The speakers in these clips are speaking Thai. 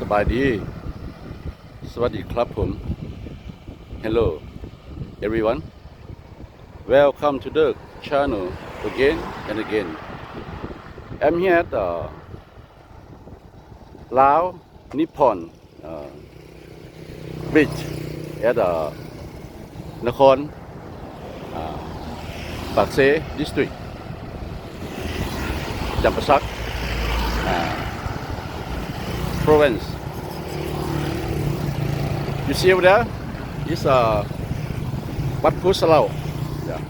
สบายดี สวัสดีครับผม Hello everyone Welcome to the channel again and again I'm here at uh, Lao Nippon uh, Bridge at uh, Nakhon uh, Pakse District จำปาสัก province. You see over there? It's Wat Phú Salau. Yeah.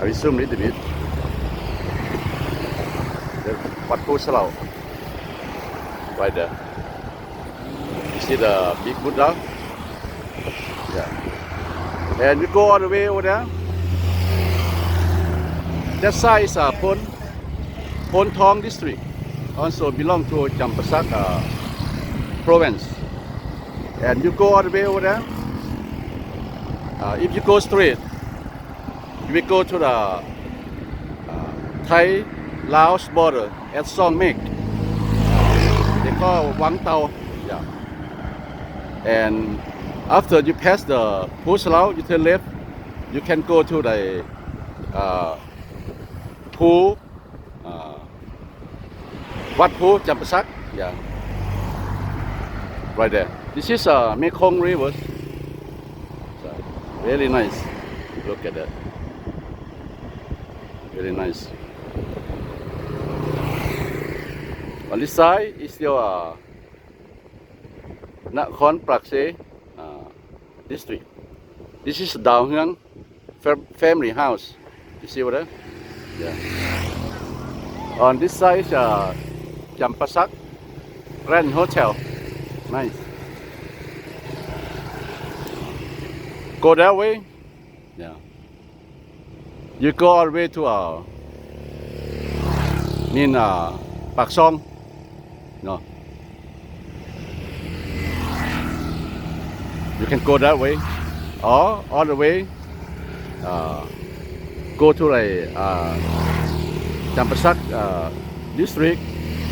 I will zoom a little bit. The Phú Salau. Right there. You see the big Buddha? Yeah. And you go all the way over there. That side is uh, Pon, Pon Thong district also belong to Champasak uh, province. And you go all the way over there. Uh, if you go straight, you will go to the uh, Thai Laos border at Song Mek. They call Wang Tao. Yeah. And after you pass the Phú Lao, you turn left. You can go to the uh, Phú uh, Wat Phu, Champasak. Yeah. Right there. This is uh, Mekong River. So, really nice. Look at that. Very nice. On this side is your uh, Nakhon Prakse uh, district. This is Dao Hyang family house. You see what there. Yeah. On this side, uh, Champasak Grand Hotel. Nice. Go that way. Yeah. You go all the way to uh, mean uh, Pak Song. No. You can go that way, or all the way. Uh, go to like uh, uh, district.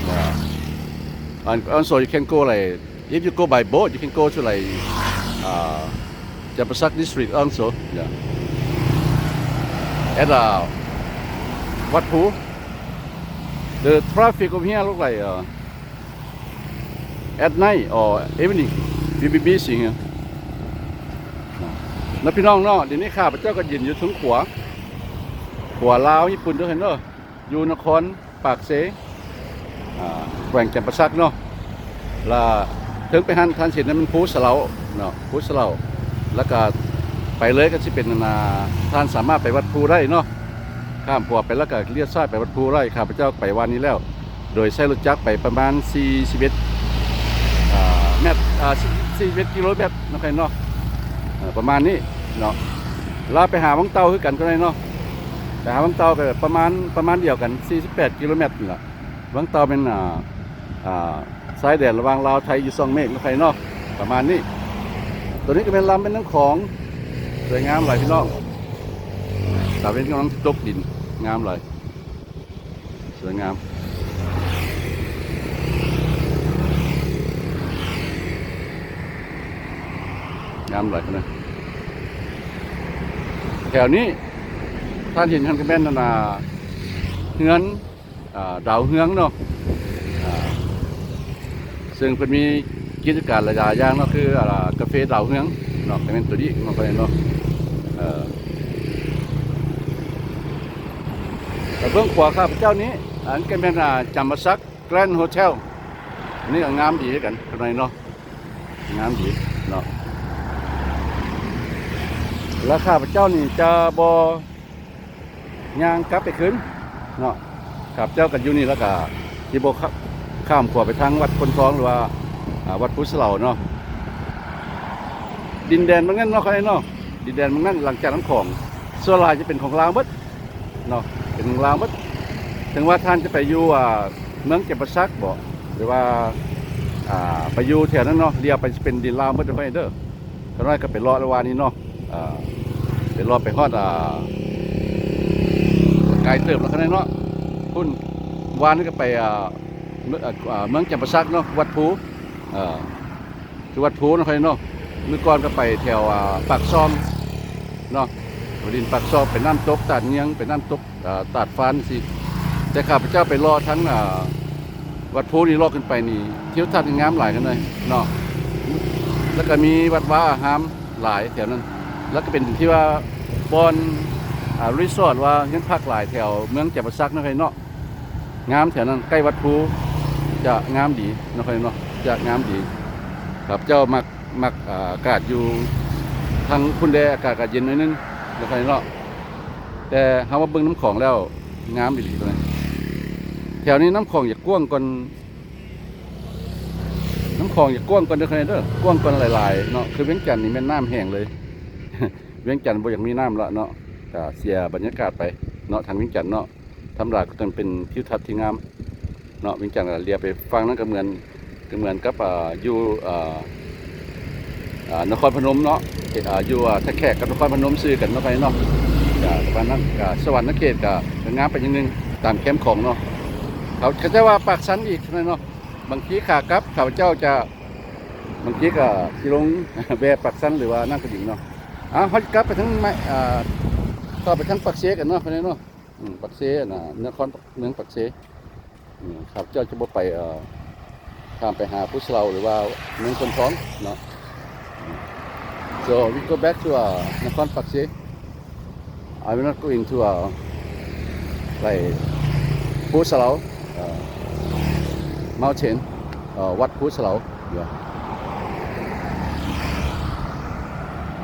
Yeah. And also you can go like if you go by boat, you can go to like uh, Champasak district also. Yeah. At uh, Wat Phu, the traffic over here look like uh, at night or evening we be busy here. นะพี่น้องเนาะเดี๋ยวนี้ข้าพเจ้าก็ยืนอยู่ทางขวาขวาลาวญี่ปุ่นด้วยเห็นเนาะอยู่นครปากเส แกว่งแจ่มประซักเนาะแล้วถึงไปหันทันเสร็จนั้นมันพูสเลาเนาะพูสเลาแล้วก็ไปเลยก็สิเป็นนาท่านสามารถไปวัดภูได้เนาะข้ามปัวไปแล้วก็เลียวซ้ายไปวัดภูได้ข้าพเจ้าไปวันนี้แล้ว โดยใช้รถจักรไปประมาณ41อ่าเมตรอ่า41กิโลเมตรนะครับเนาะประมาณนี้เนาะแลาไปหาวังเตาคือกันก็ได้เนาะไปหาวังเตาก็ประมาณประมาณเดียวกัน 48 กิโลเมตรนี่แหละ วังเตาเป็นอ่าอ่าสายแดนระหว่างลาวไทยอยู่ซองเมฆนะใครเนาะประมาณนี้ ตัวนี้ก็เป็นลำเป็นน้ำของสวยงามหลายพี่น้องแต่เป็นกำลังตกดินงามหลยสวยงามงามหลยนะแถวนี้ท่านเห็นท่านก็แม่นนานาเฮือน ดาวเฮืองเนาะซึ่งเป็นมีกิจการหลายอย่างเนาะคืออากาแฟดาวเฮืองเนาะเป็นตัวนี้เนาะไปเนาะเอ่อแต่เบื้องขวาข้าพเจ้านี้ อันก็เป็นจำมาซักแกรนด์โฮเทลนี่ก็งามดีกันข้างในเนาะงามดีเนาะแล้วข้าพเจ้านี่จะบย่างกลับไปคืนเนาะ ครับเจ้ากันอยู่นี่แล้วก็ที่โบกข้ามขวาไปทางวัดคนท้องหรือว่าวัดพุทธเหล่าเนาะดินแดนมันงั้นเนาะใครเนาะดินแดนมันงั้นหลังจากนั้นของส่วนลายจะเป็นของลาวหมดเนาะเป็นของลาวหมดถึงว่าท่านจะไปอยู่อ่าเมืองเก็บประซักบ่หรือว่าอ่าไปอยู่แถวนั้นเนาะเรียกไปเป็นดินลาวหมดไปเด้อก็น้อยก็ไปรอระวานี้เนาะอ่าไปรอไปฮอดอ่าไกลเติบแล้วคันนั้นเนาะ พุ่นวานนี่ก็ไปเมืองเอ่ออ่าเมืองจำปาสักเนาะวัดภูคือวัดภูนะครเนาะเมื่อก่อนก็ไปแถวปากซองเนาะบดินปากซองเป็นน้ำตกตาดเนียงเป็นน้ำตกตาดฟานสิแต่ข้าพเจ้าไปรอทั้งวัดภูนี่รอขึ้นไปนี่เที่ยวทัศน์งามหลายกันเลยเนาะแล้วก็มีวัดว้าอาหามหลายแถวนั้น แล้วก็เป็นที่ว่าบอนอ่ารีสอร์ทว่าเงินพักหลายแถวเมืองจำปาสักนะครเนาะ งามแถวนั้นใกล้วัดภูจะงามดีนะครับเนาะจะงามดี ครับเจ้ามักมักอากาศอยู่ทางคุณแดอากาศก็เย็นน่อยนึงนะครับเนาะแต่เฮามาเบิ่งน้ำของแล้วงามดีตัวนี้แถวนี้น้ำของอย่ากว้างก่อนน้ำของอย่ากว้างก่อนเด้อครับเด้อกว้างก่อนหลายๆเนาะคือเวียงจันทน์นี่แม่น้ำแห้งเลย เวียงจันทน์บ่อยากมีน้ำละเนาะก็เสียบรรยากาศไปเนาะทางเวียงจันทน์เนาะ ทำลายก็ต้องเป็นทิวทัศน์ที่งามเนาะวียงจันทน์ก็เรียไปฟังนั่นก็เหมือนก็เหมือนกับออยู่นครพนมเนาะออยู่ท่าแขกกับนครพนมซื้อกันเนาะไปเนาะก็ประมาณนั้นก็สวรรค์นเขตก็ก็งามไปอย่างนึงตามแคมป์ของเนาะเขาเขาจะว่าปากสันอีกนะเนาะบางทีขากลับข้าเจ้าจะบางทีก็สิลงแวะปากสันหรือว่านั่งกระดิ่งเนาะอะเขาจะกลับไปทั้งไม้อ่าต่อไปทั้งปากเสกันเนาะไปเนาะ ปักเซนะนครเมืองปักเซครับเจ้าจะบ่ไปเอ่อข้ามไปหาพุสเราหรือว่าเมืองคนท้องเนาะ so we go back to uh, นครปักเซ I will not go into uh, like พุสเรา uh, mountain เอ่อวัดพุสเรา yeah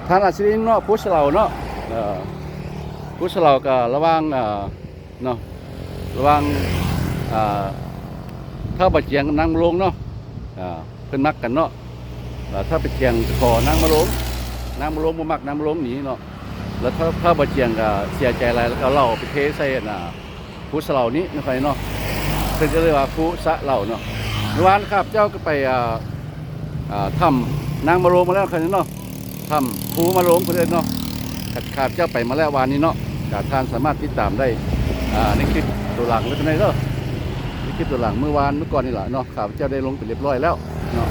ท่านอาชีพเนาะพุสเราเนาะ เอ่อผู้สลาก็ระว่างเนาะระว่างอ่าถ้าบะเจียงกับนางมะโรงเนาะเพิ่นมักกันเนาะแล้วถ้าไปเจียงขอนางมะโรงนางมะโรงบ่มักนางมะโรงหนีเนาะแล้วถ้าถ้าบะเจียงก็เสียใจหลายแล้วก็เล่าไปเทใส่น่ะผู้สลานี้นะครับเนาะเพิ่นก็เรียกว่าผู้สะเหล่าเนาะเมื่อวานครับเจ้าก็ไปทำนางมะโรงมาแล้วครับเนาะทำผู้มะโรงเพิ่นเอิ้นเนาะขาดขาดเจ้าไปมาแล้ววานนี้เนาะ การท่านสามารถติดตามได้ในคลิปตัวหลังแล้วในเด้อในคลิปตัวหลังเมื่อวานเมื่อก่อนนี่แหละเนาะข่าวเจ้าได้ลงไปเรียบร้อยแล้วเนาะ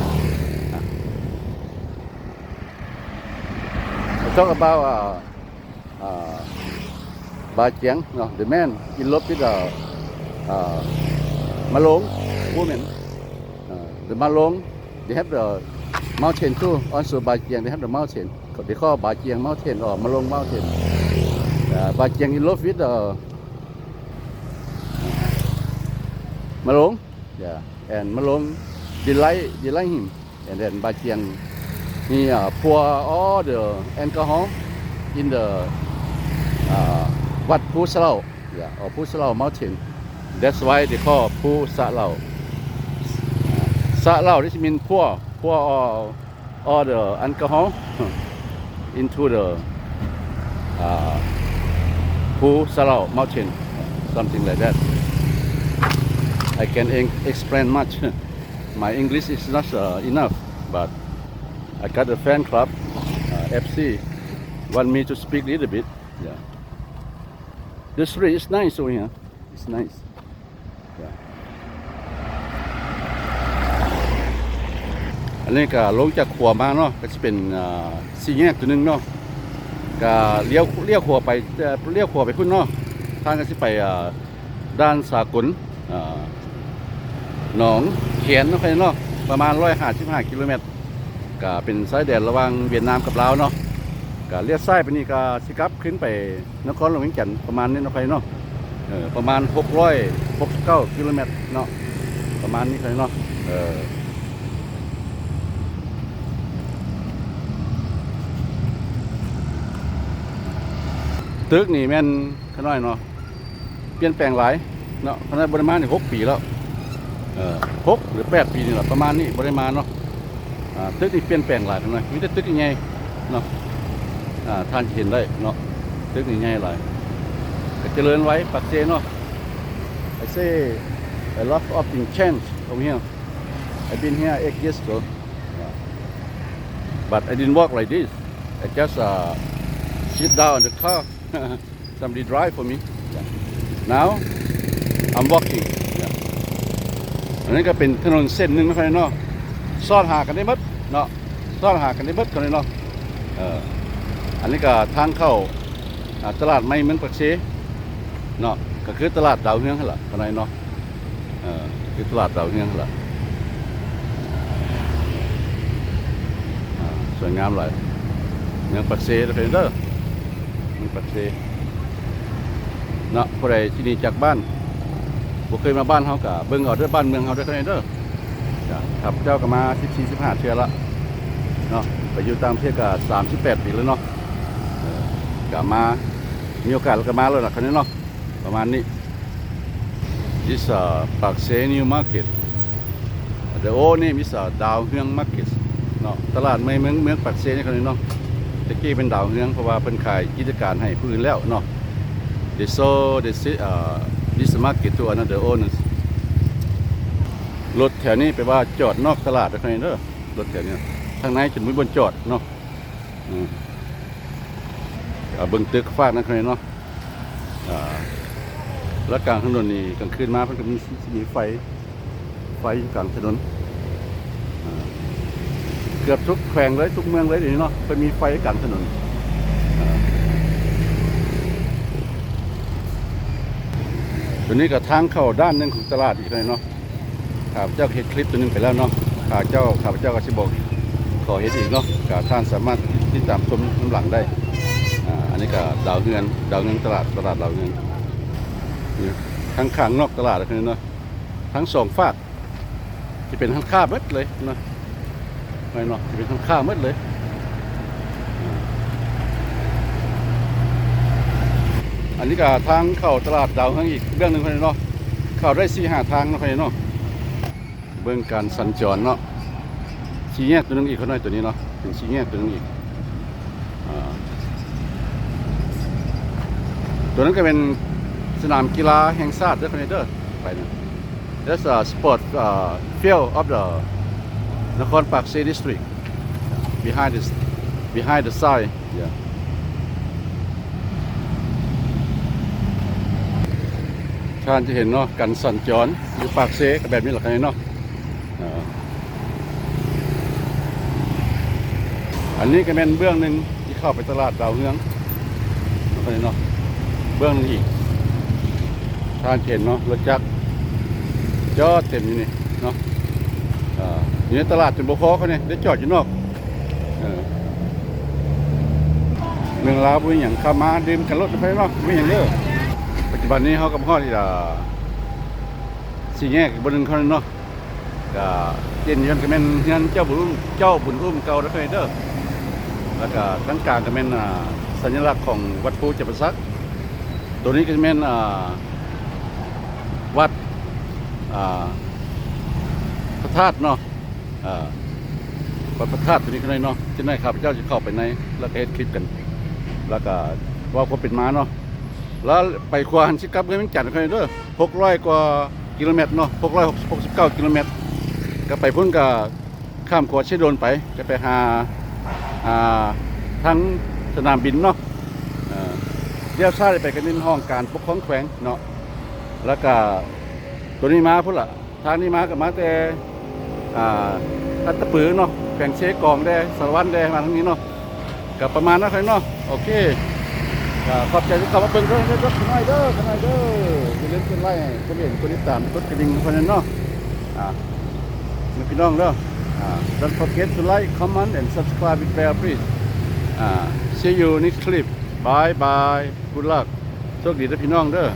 เจ้กับบ้าว่าบาเจียงเนาะเดอะแมนอินลบที่เรามาลงวูแมนเดอะมาลงเดี๋ยวให้เรา mountain too also บาเจียงเดี๋ยวให้เรา mountain เดี๋ยวข้อบาเจียง mountain ออกมาลง mountain uh, Ba Chiang in love rồi the yeah and Malong they like him and then Ba Chiang he uh, pour all the alcohol in the uh, Wat Pu Salau yeah or Pu Salau mountain that's why they call Pu Salau Salau this means pour pour all, all the alcohol into the uh, Pu Salau mountain something like that I can en- explain much my English is not uh, enough but I got a fan club, uh, FC, want me to speak a little bit. Yeah. The street is nice over here. It's nice. Yeah. อันนี้ก็ลงจากขัวมาเนาะก็จะเป็นอ่าสี่แยกตัวหนึงเนาะ ก็เลี้ยวเลี้ยวขัวไปเลี้ยวขัวไปพุ่นเนาะทางก็จะไปด้านสากลหนองเขียนเนาะไปเนาะประมาณ155กิโลเมตรก็เป็นสายแดนระหว่างเวียดนามกับลาวเนาะก็เลี้ยดซ้ายไปนี่ก็สิกลับขึ้นไปนครหลวงเวียงจันทน์ประมาณนี้เนาะครับเนาะเออประมาณ 669 กิโลเมตรเนาะประมาณนี้ครเนาะเออ ตึกนี่แม่นขน้อยเนาะเปลี่ยนแปลงหลายเนาะขนาดบริมาณนี่6ปีแล้วเออหกหรือแปดปีนี่แหละประมาณนี้บริมาณเนาะอ่าตึกนี่เปลี่ยนแปลงหลายทั้งนั้นมีแต่ตึกใหญ่ๆเนาะอ่าท่านเห็นได้เนาะตึกนี่ใหญ่หลายก็เจริญไว้ปักเซเนาะ I say a lot of things change from here I've been here eight years ago but I didn't walk like this I just uh, sit down in the car somebody drive for me Yeah. now I'm walking Yeah. อันนี้ก็เป็นถนนเส้นหนึ่งนะครับเนาะซ่อนหากันได้หมดเนาะซ่อนหากันได้หมดกันเลยเนาะเอออันนี้ก็ทางเข้าตลาดไม่เมืองปักเสเนาะก็คือตลาดดาวเฮืองหั่นล่ะกันเลยเนาะเออคือตลาดดาวเฮืองหั่นล่ะสวยงามหลยเมืองปักเสเด้อเพิ่นเด้อ มืองปักเสเนาะผู้ใดที่นี่จากบ้านบ่เคยมาบ้านเฮากะเบิ่งเอาด้อบ้านเมืองเฮาด้อเท่านั้นเด้อะครับเจ้าก็มา14 15เทื่อละเนาะไปอยู่ต่างประเทศก็38ปีแล้วเนาะกะมามีโอกาสก็มาแล้วล่ะคันนี้เนาะประมาณนี้ This uh, Pakse New Market The old name is uh, ดาวเฮือง Market เนาะตลาดใหม่เมืองเมืองปักเซนี่คันนี้เนาะ ตะกี้เป็นดาวเฮืองเพราะว่าเพิ่นขายกิจการให้ผู้อื่นแล้วเนาะ they sold they say, uh, this market to another owners รถแถวนี้ไปว่าจอดนอกตลาดนะครับเด้อรถแถวนี้ทางในจะมีบนจอดเนาะเอาเบิ่งตึกฟากนะครับเนาะอ่าแล้วกลางถนนนี่กลางคืนมาเพิ่นก็มีมีไฟไฟอยู่กลางถนน กือบทุกแขวงเลยทุกเมืองเลยเดี๋ยวนี้เนาะเพิ่นมีไฟกลางถนนตัวนี้ก็ทางเข้าด้านหนึงของตลาดอีกเลยเนาะข้าพเจ้าเห็นคลิปตัวหนึงไปแล้วเนาะข้าเจ้าข้าพเจ้าก็สิบอกขอเห็นอีกเนาะกท่านสามารถติดตามชมน้ำหลังได้อ,อันนี้ก็ดาวเงินดาวเงินตลาดตลาดดาวเงินทั้งข้างนอกตลาดเลยเนาะทั้งสองฝากจะเป็นทั้งข้าเบิดเลยเนาะ ไม่เนาะจะเป็นทั้งข้าเบิดเลยอันนี้ก็ทางเข้าตลาดดาวข้งอีกเรื่องหนึ่งคนเนาะเข้าได้สี่หาทางเนาะคนเนาะเบื้องการสัญจรเนาะชี้แยกตัวนึงอีกคนน้อยตัวนี้เนาะเป็นชี้แยกตัวนึงอีกอตัวนั้นก็เป็นสนามกีฬาแห่งชาติเด้อคนเด้อไปนะ That's a sport uh, field of the Nakhon Pathse district behind this behind the side yeah ท่านจะเห็นเนาะกันสัญจรอยู่ปากเซก็แบบนี้แหละครับเนาะอันนี้ก็เป็นเบื้องหนึ่งที่เข้าไปตลาดดาวเฮืองนะครับเนาะเบื้องหนึงอีกท่านเห็นเนาะรถจักรจอดเต็มอยู่นี่เนาะ อ่าอยู่ในตลาดจนบุคอเขาเนี่ยได้จอดอยู่นอกเรื่องราวเป็นอย่างข้ามาดื่มกันรถไปเนาะไม่อย่างเด้อปัจจุบันนี้เขากับพ่อที่จะสี่แยกบนหนึ่งเขาเนาะก็เจนยันก็เป็นเงินเจ้าบุญเจ้าบุญรุ่มเก่าแล้วเคยเด้อแล้วก็ทั้งกลางก็เป็นอ่าสัญลักษณ์ของวัดภูจับประซักตัวนี้ก็จะเป็นวัดพระธาตุเนาะ วัดพระธาตุตัวนี้ก็ได้เนาะที่ไหนครับเจ้าจะเข้าไปใน แล้วก็เฮ็ดคลิปกัน แล้วก็ว่าความเป็นม้าเนาะแล้วไปควานชิกับเมืองจันทร์เขาเด้อหกร้อยกว่ากิโลเมตรเนาะหกร้อยหกสิบเก้ากิโลเมตร ก็ไปพุ่นก็ข้ามขวดเชโดนไปก็ไปหาอ่าทั้งสนามบินเนาะเอ่อเลี้ยวซ้ายไปกันนินห้องการปกครองแขวงเนาะแล้วก็ตัวนี้มาพุ่นละทางนี้มากับมาแต่ อ่าตัตะปือเนาะแขวงเชกองได้สารวัตรได้มาทางนี้เนาะกับประมาณนั้นครับเนาะโอเคขอบใจที่เข้ามาเป็นเรื่องเล็กๆน้อยเด้อน้อยเด้ออย่าลืมกดไลค์กดเห็นกดติดตามกดกระดิ่งคนนั้นเนาะอ่ามีพี่น้องเด้ออ่า don't forget to like comment and subscribe with bell please อ่า see you next clip bye bye good luck โชคดีนะพี่น้องเด้อ